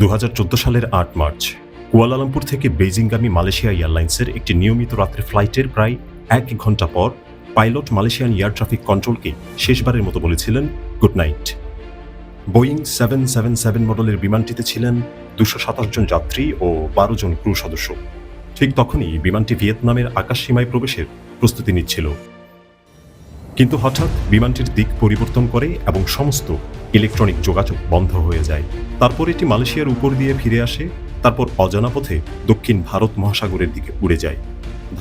দু হাজার চোদ্দ সালের আট মার্চ, কুয়ালালামপুর থেকে বেজিংগামী মালয়েশিয়া এয়ারলাইন্সের একটি নিয়মিত রাত্রে ফ্লাইটের প্রায় এক ঘণ্টা পর পাইলট মালয়েশিয়ান এয়ার ট্রাফিক কন্ট্রোলকে শেষবারের মতো বলেছিলেন, good night. Boeing seven seven seven মডেলের বিমানটিতে ছিলেন দুশো সাতাশ জন যাত্রী ও বারো জন ক্রু সদস্য। ঠিক তখনই বিমানটি ভিয়েতনামের আকাশ সীমায় প্রবেশের প্রস্তুতি নিচ্ছিল। কিন্তু হঠাৎ বিমানটির দিক পরিবর্তন করে এবং সমস্ত ইলেকট্রনিক যোগাযোগ বন্ধ হয়ে যায়। তারপর এটি মালয়েশিয়ার উপর দিয়ে ফিরে আসে, তারপর অজানা পথে দক্ষিণ ভারত মহাসাগরের দিকে উড়ে যায়।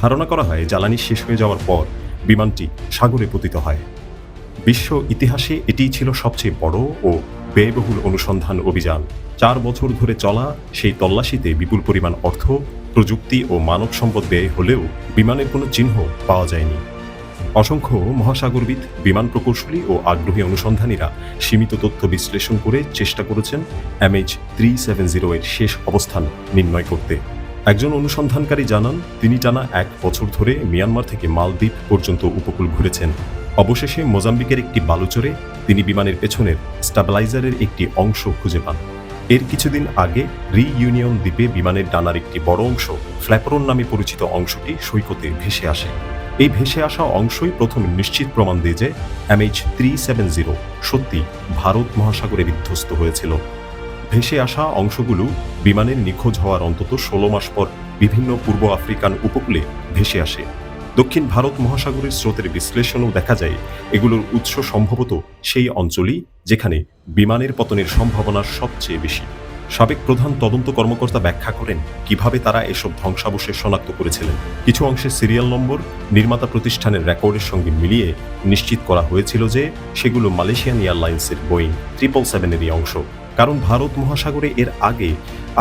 ধারণা করা হয়, জ্বালানি শেষ হয়ে যাওয়ার পর বিমানটি সাগরে পতিত হয়। বিশ্ব ইতিহাসে এটিই ছিল সবচেয়ে বড় ও ব্যয়বহুল অনুসন্ধান অভিযান। চার বছর ধরে চলা সেই তল্লাশিতে বিপুল পরিমাণ অর্থ, প্রযুক্তি ও মানব সম্পদ ব্যয় হলেও বিমানের কোনো চিহ্ন পাওয়া যায়নি। অসংখ্য মহাসাগরবিদ, বিমান প্রকৌশলী ও আগ্রহী অনুসন্ধানীরা সীমিত তথ্য বিশ্লেষণ করে চেষ্টা করেছেন এমএইচ থ্রি সেভেন জিরো এর শেষ অবস্থান নির্ণয় করতে। একজন অনুসন্ধানকারী জানান, তিনি টানা এক বছর ধরে মিয়ানমার থেকে মালদ্বীপ পর্যন্ত উপকূল ঘুরেছেন। অবশেষে মোজাম্বিকের একটি বালুচরে তিনি বিমানের পেছনের স্টাবিলাইজারের একটি অংশ খুঁজে পান। এর কিছুদিন আগে রিইউনিয়ন দ্বীপে বিমানের ডানার একটি বড় অংশ ফ্ল্যাপরন নামে পরিচিত অংশটি সৈকতে ভেসে আসে। এই ভেসে আসা অংশই প্রথম নিশ্চিত প্রমাণ দিয়ে যে এমএইচ থ্রি সেভেন জিরো সত্যি ভারত মহাসাগরে বিধ্বস্ত হয়েছিল। ভেসে আসা অংশগুলো বিমানের নিখোঁজ হওয়ার অন্তত ষোলো মাস পর বিভিন্ন পূর্ব আফ্রিকান উপকূলে ভেসে আসে। দক্ষিণ ভারত মহাসাগরের স্রোতের বিশ্লেষণও দেখা যায়, এগুলোর উৎস সম্ভবত সেই অঞ্চলই যেখানে বিমানের পতনের সম্ভাবনা সবচেয়ে বেশি। সাবেক প্রধান তদন্ত কর্মকর্তা ব্যাখ্যা করেন কীভাবে তারা এসব ধ্বংসাবশেষ শনাক্ত করেছিলেন। কিছু অংশের সিরিয়াল নম্বর, নির্মাতা প্রতিষ্ঠানের রেকর্ডের সঙ্গে মিলিয়ে নিশ্চিত করা হয়েছিল যে সেগুলো মালয়েশিয়ান এয়ারলাইন্সের বোয়িং ট্রিপল সেভেনেরই অংশ। কারণ ভারত মহাসাগরে এর আগে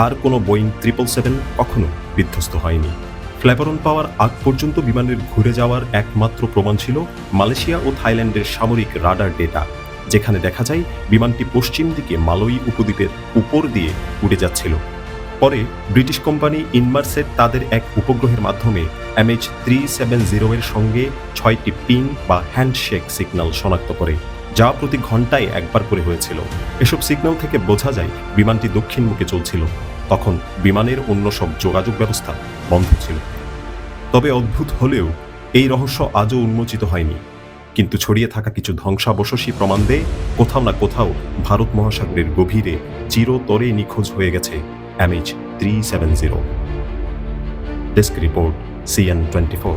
আর কোনো বোয়িং ট্রিপল সেভেন কখনো বিধ্বস্ত হয়নি। ফ্ল্যাপারন পাওয়ার আগ পর্যন্ত বিমানের ঘুরে যাওয়ার একমাত্র প্রমাণ ছিল মালয়েশিয়া ও থাইল্যান্ডের সামরিক রাডার ডেটা, যেখানে দেখা যায় বিমানটি পশ্চিম দিকে মালয়ী উপদ্বীপের উপর দিয়ে উড়ে যাচ্ছিল। পরে ব্রিটিশ কোম্পানি ইনমার্সের তাদের এক উপগ্রহের মাধ্যমে এমএইচ থ্রি সেভেন জিরো এর সঙ্গে ছয়টি পিং বা হ্যান্ডশেক সিগন্যাল শনাক্ত করে। যা প্রতি ঘন্টায় একবার করে হয়েছিল। এসব সিগন্যাল থেকে বোঝা যায় বিমানটি দক্ষিণ মুখে চলছিল। তখন বিমানের অন্য সব যোগাযোগ ব্যবস্থা বন্ধ ছিল। তবে অদ্ভুত হলেও এই রহস্য আজও উন্মোচিত হয়নি। কিন্তু ছড়িয়ে থাকা কিছু ধ্বংসাবশেষী প্রমাণ দেয় কোথাও না কোথাও ভারত মহাসাগরের গভীরে চিরতরে নিখোঁজ হয়ে গেছে MH three seven zero desk report CN twenty four